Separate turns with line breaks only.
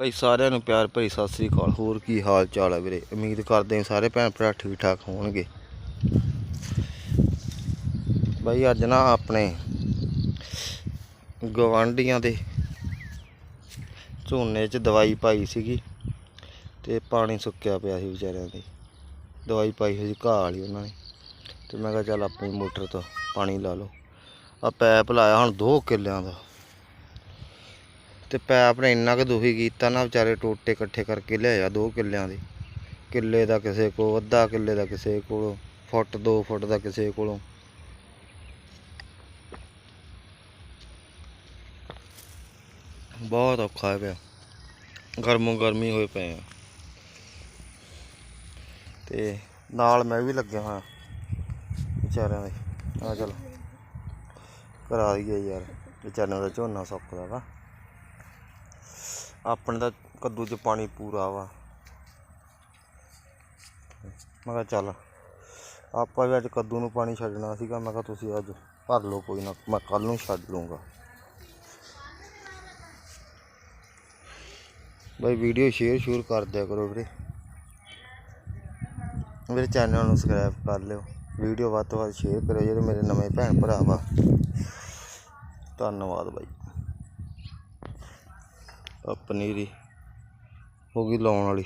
ਭਾਈ ਸਾਰਿਆਂ ਨੂੰ ਪਿਆਰ ਭਰੀ ਸਤਿ ਸ੍ਰੀ ਅਕਾਲ। ਹੋਰ ਕੀ ਹਾਲ ਚਾਲ ਹੈ ਵੀਰੇ? ਉਮੀਦ ਕਰਦੇ ਹਾਂ ਸਾਰੇ ਭੈਣ ਭਰਾ ਠੀਕ ਠਾਕ ਹੋਣਗੇ। ਭਾਈ ਅੱਜ ਨਾ ਆਪਣੇ ਗਵਾਂਢੀਆਂ ਦੇ ਝੋਨੇ 'ਚ ਦਵਾਈ ਪਾਈ ਸੀਗੀ ਤੇ ਪਾਣੀ ਸੁੱਕਿਆ ਪਿਆ ਸੀ ਵਿਚਾਰਿਆਂ ਦੇ। ਦਵਾਈ ਪਾਈ ਹੋਈ ਸੀ ਘਾਹ ਵਾਲੀ ਉਹਨਾਂ ਨੇ। ਤੇ ਮੈਂ ਕਿਹਾ ਚੱਲ ਆਪਣੀ ਮੋਟਰ ਤੋਂ ਪਾਣੀ ਲਾ ਲਓ। ਆ ਪੈਪ ਲਾਇਆ ਹੁਣ 2 ਕਿੱਲਿਆਂ ਦਾ। ਤੇ ਪੈਪ ਨੇ ਇੰਨਾ ਕੁ ਦੁਖੀ ਕੀਤਾ ਨਾ ਵਿਚਾਰੇ ਟੋਟੇ ਇਕੱਠੇ ਕਰਕੇ ਲਿਆਇਆ ਦੋ ਕਿੱਲਿਆਂ ਦੇ। ਕਿੱਲੇ ਦਾ ਕਿਸੇ ਕੋਲ, ਅੱਧਾ ਕਿੱਲੇ ਦਾ ਕਿਸੇ ਕੋਲ, ਫੁੱਟ 2 ਫੁੱਟ ਦਾ ਕਿਸੇ ਕੋਲੋਂ। ਬਹੁਤ ਔਖਾ ਹੈ ਪਿਆ। ਗਰਮੋ ਗਰਮੀ ਹੋਏ ਪਏ ਆ। ਤੇ ਨਾਲ ਮੈਂ ਵੀ ਲੱਗਿਆ ਹੋਇਆ, ਵਿਚਾਰਿਆਂ ਦੇ। ਆ ਚਲ ਕਰਾ ਦਈਏ ਯਾਰ, ਵਿਚਾਰਿਆਂ ਦਾ ਝੋਨਾ ਸੁੱਕਦਾ ਵਾ। ਆਪਣੇ ਦਾ ਕੱਦੂ 'ਚ ਪਾਣੀ ਪੂਰਾ ਵਾ। ਮੈਂ ਕਿਹਾ ਚੱਲ, ਆਪਾਂ ਵੀ ਅੱਜ ਕੱਦੂ ਨੂੰ ਪਾਣੀ ਛੱਡਣਾ ਸੀਗਾ। ਮੈਂ ਕਿਹਾ ਤੁਸੀਂ ਅੱਜ ਭਰ ਲਓ ਕੋਈ ਨਾ, ਮੈਂ ਕੱਲ ਨੂੰ ਛੱਡ ਲੂੰਗਾ ਬਾਈ ਵੀਡੀਓ ਸ਼ੇਅਰ ਸ਼ੂਰ ਕਰ ਦਿਆ ਕਰੋ ਵੀਰੇ। ਮੇਰੇ ਚੈਨਲ ਨੂੰ ਸਬਸਕ੍ਰਾਈਬ ਕਰ ਲਿਓ। ਵੀਡੀਓ ਵੱਧ ਤੋਂ ਵੱਧ ਸ਼ੇਅਰ ਕਰਿਓ, ਜਿਹੜੇ ਮੇਰੇ ਨਵੇਂ ਭੈਣ ਭਰਾ ਵਾ। ਧੰਨਵਾਦ ਬਾਈ। ਆ ਪਨੀਰੀ ਹੋ ਗਈ ਲਾਉਣ ਵਾਲੀ।